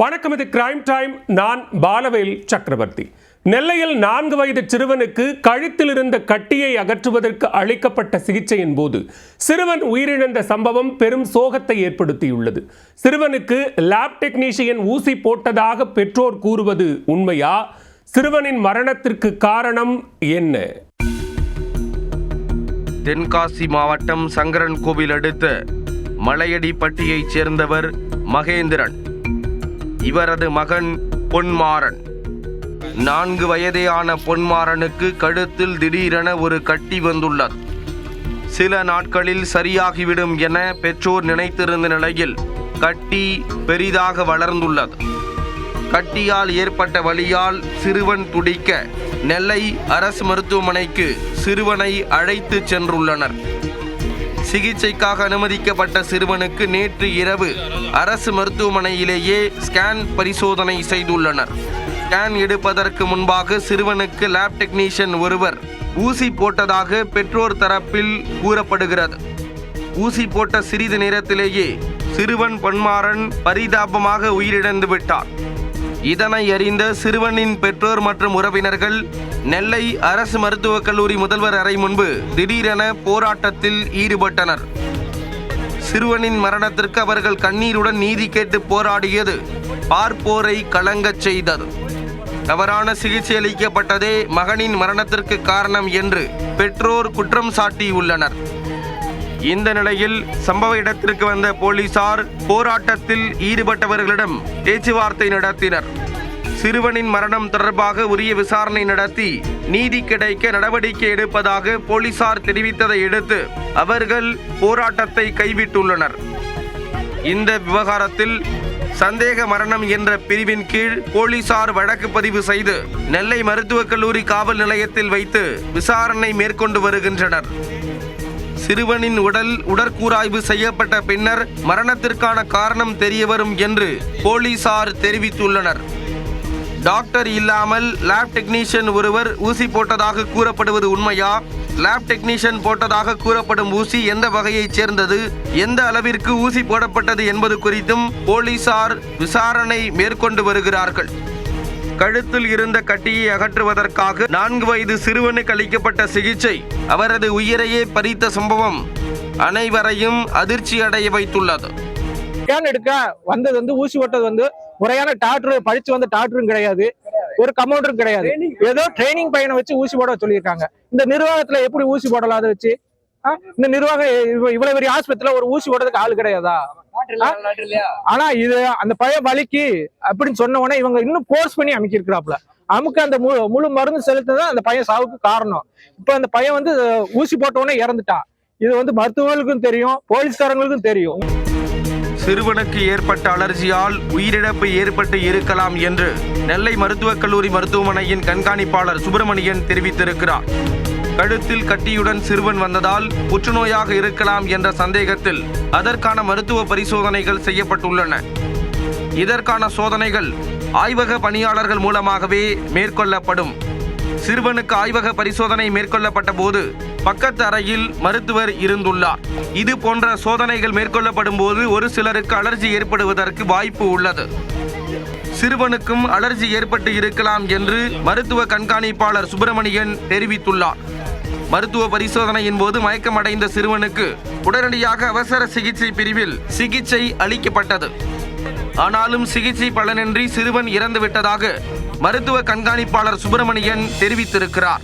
வணக்கம் இது crime time நான் பாலவேல் சக்கரவர்த்தி. நெல்லையில் நான்கு வயது சிறுவனுக்கு கழுத்தில் இருந்த கட்டியை அகற்றுவதற்கு அளிக்கப்பட்ட சிகிச்சையின் போது சிறுவன் உயிரிழந்த சம்பவம் பெரும் சோகத்தை ஏற்படுத்தியுள்ளது. சிறுவனுக்கு லேப் டெக்னீஷியன் ஊசி போட்டதாக பெற்றோர் கூறுவது உண்மையா? சிறுவனின் மரணத்திற்கு காரணம் என்ன? தென்காசி மாவட்டம் சங்கரன் கோவில் அடுத்த மலையடிப்பட்டியைச் சேர்ந்தவர் மகேந்திரன். இவரது மகன் பொன்மாறன். நான்கு வயதேயான பொன்மாறனுக்கு கழுத்தில் திடீரென ஒரு கட்டி வந்துள்ளது. சில நாட்களில் சரியாகிவிடும் என பெற்றோர் நினைத்திருந்த நிலையில் கட்டி பெரிதாக வளர்ந்துள்ளது. கட்டியால் ஏற்பட்ட வழியால் சிறுவன் துடிக்க நெல்லை அரசு மருத்துவமனைக்கு சிறுவனை அழைத்துச் சென்றுள்ளனர். சிகிச்சைக்காக அனுமதிக்கப்பட்ட சிறுவனுக்கு நேற்று இரவு அரசு மருத்துவமனையிலேயே ஸ்கேன் பரிசோதனை செய்துள்ளனர். ஸ்கேன் எடுப்பதற்கு முன்பாக சிறுவனுக்கு லேப் டெக்னீஷியன் ஒருவர் ஊசி போட்டதாக பெற்றோர் தரப்பில் கூறப்படுகிறது. ஊசி போட்ட சிறிது நேரத்திலேயே சிறுவன் பொன்மாறன் பரிதாபமாக உயிரிழந்து விட்டார் இதனை அறிந்த சிறுவனின் பெற்றோர் மற்றும் உறவினர்கள் நெல்லை அரசு மருத்துவக் கல்லூரி முதல்வர் அறை முன்பு திடீரென போராட்டத்தில் ஈடுபட்டனர். சிறுவனின் மரணத்திற்கு அவர்கள் கண்ணீருடன் நீதி கேட்டு போராடியது பார்ப்போரை கலங்கச் செய்தது. தவறான சிகிச்சை அளிக்கப்பட்டதே மகனின் மரணத்திற்கு காரணம் என்று பெற்றோர் குற்றம் சாட்டியுள்ளனர். இந்த நிலையில் சம்பவ இடத்திற்கு வந்த போலீசார் போராட்டத்தில் ஈடுபட்டவர்களிடம் பேச்சுவார்த்தை நடத்தினர். சிறுவனின் மரணம் தொடர்பாக உரிய விசாரணை நடத்தி நீதி கிடைக்க நடவடிக்கை எடுப்பதாக போலீசார் தெரிவித்ததை அடுத்து அவர்கள் போராட்டத்தை கைவிட்டுள்ளனர். இந்த விவகாரத்தில் சந்தேக மரணம் என்ற பிரிவின் கீழ் போலீசார் வழக்கு பதிவு செய்து நெல்லை மருத்துவக் கல்லூரி காவல் நிலையத்தில் வைத்து விசாரணை மேற்கொண்டு வருகின்றனர். சிறுவனின் உடல் உடற்கூராய்வு செய்யப்பட்ட பின்னர் மரணத்திற்கான காரணம் தெரியவரும் என்று போலீசார் தெரிவித்துள்ளனர். டாக்டர் இல்லாமல் லேப் டெக்னீஷியன் ஒருவர் ஊசி போட்டதாக கூறப்படுவது உண்மையா? லேப் டெக்னீஷியன் போட்டதாக கூறப்படும் ஊசி எந்த வகையைச் சேர்ந்தது? எந்த அளவிற்கு ஊசி போடப்பட்டது என்பது குறித்தும் போலீசார் விசாரணை மேற்கொண்டு வருகிறார்கள். கழுத்தில் இருந்த கட்டியை அகற்றுவதற்காக நான்கு வயது சிறுவனுக்கு அளிக்கப்பட்ட சிகிச்சை. அவரது உயிரையே பறித்த சம்பவம் அனைவரையும் அதிர்ச்சி அடைய வைத்துள்ளது. ஸ்கேன் எடுக்க? வந்தது வந்து ஊசி ஓட்டது வந்து முறையான டாக்டர் படிச்சு வந்த டாக்டரும் கிடையாது. ஒரு கமௌண்டரும் கிடையாது. ஏதோ ட்ரைனிங் பையனை வச்சு ஊசி போட சொல்லியிருக்காங்க. இந்த நிர்வாகத்துல எப்படி ஊசி போடலாம் அதை வச்சு? இந்த நிர்வாகம் இவ்வளவு பெரிய ஆஸ்பத்திரியில ஒரு ஊசி போடுறதுக்கு ஆள் கிடையாதா? ஆனா இது அந்த பையன் வலிக்கு அப்படின்னு சொன்ன உடனே இவங்க இன்னும் போர்ஸ் பண்ணி அமைக்கிருக்கிறாப்ல அமுக்கு அந்த முழு முழு மருந்து செலுத்துதான் அந்த பையன் சாவுக்கு காரணம். இப்ப அந்த பையன் வந்து ஊசி போட்ட உடனே இறந்துட்டான் இது வந்து மருத்துவர்களுக்கும் தெரியும் போலீஸ்காரங்களுக்கும் தெரியும். சிறுவனுக்கு ஏற்பட்ட அலர்ஜியால் உயிரிழப்பு ஏற்பட்டு இருக்கலாம் என்று நெல்லை மருத்துவக் கல்லூரி மருத்துவமனையின் கண்காணிப்பாளர் சுப்பிரமணியன் தெரிவித்திருக்கிறார். கழுத்தில் கட்டியுடன் சிறுவன் வந்ததால் புற்றுநோயாக இருக்கலாம் என்ற சந்தேகத்தில் அதற்கான மருத்துவ பரிசோதனைகள் செய்யப்பட்டுள்ளன. இதற்கான சோதனைகள் ஆய்வக பணியாளர்கள் மூலமாகவே மேற்கொள்ளப்படும். சிறுவனுக்கு ஆய்வக பரிசோதனை மேற்கொள்ளப்பட்ட போது பக்கத்து அறையில் மருத்துவர் இருந்துள்ளார். இது போன்ற சோதனைகள் மேற்கொள்ளப்படும் போது ஒரு சிலருக்கு அலர்ஜி ஏற்படுவதற்கு வாய்ப்பு உள்ளது. சிறுவனுக்கும் அலர்ஜி ஏற்பட்டு இருக்கலாம் என்று மருத்துவ கண்காணிப்பாளர் சுப்பிரமணியன் தெரிவித்துள்ளார். மருத்துவ பரிசோதனையின் போது மயக்கமடைந்த சிறுவனுக்கு உடனடியாக அவசர சிகிச்சை பிரிவில் சிகிச்சை அளிக்கப்பட்டது. ஆனாலும் சிகிச்சை பலனின்றி சிறுவன் இறந்துவிட்டதாக மருத்துவ கண்காணிப்பாளர் சுப்பிரமணியன் தெரிவித்திருக்கிறார்.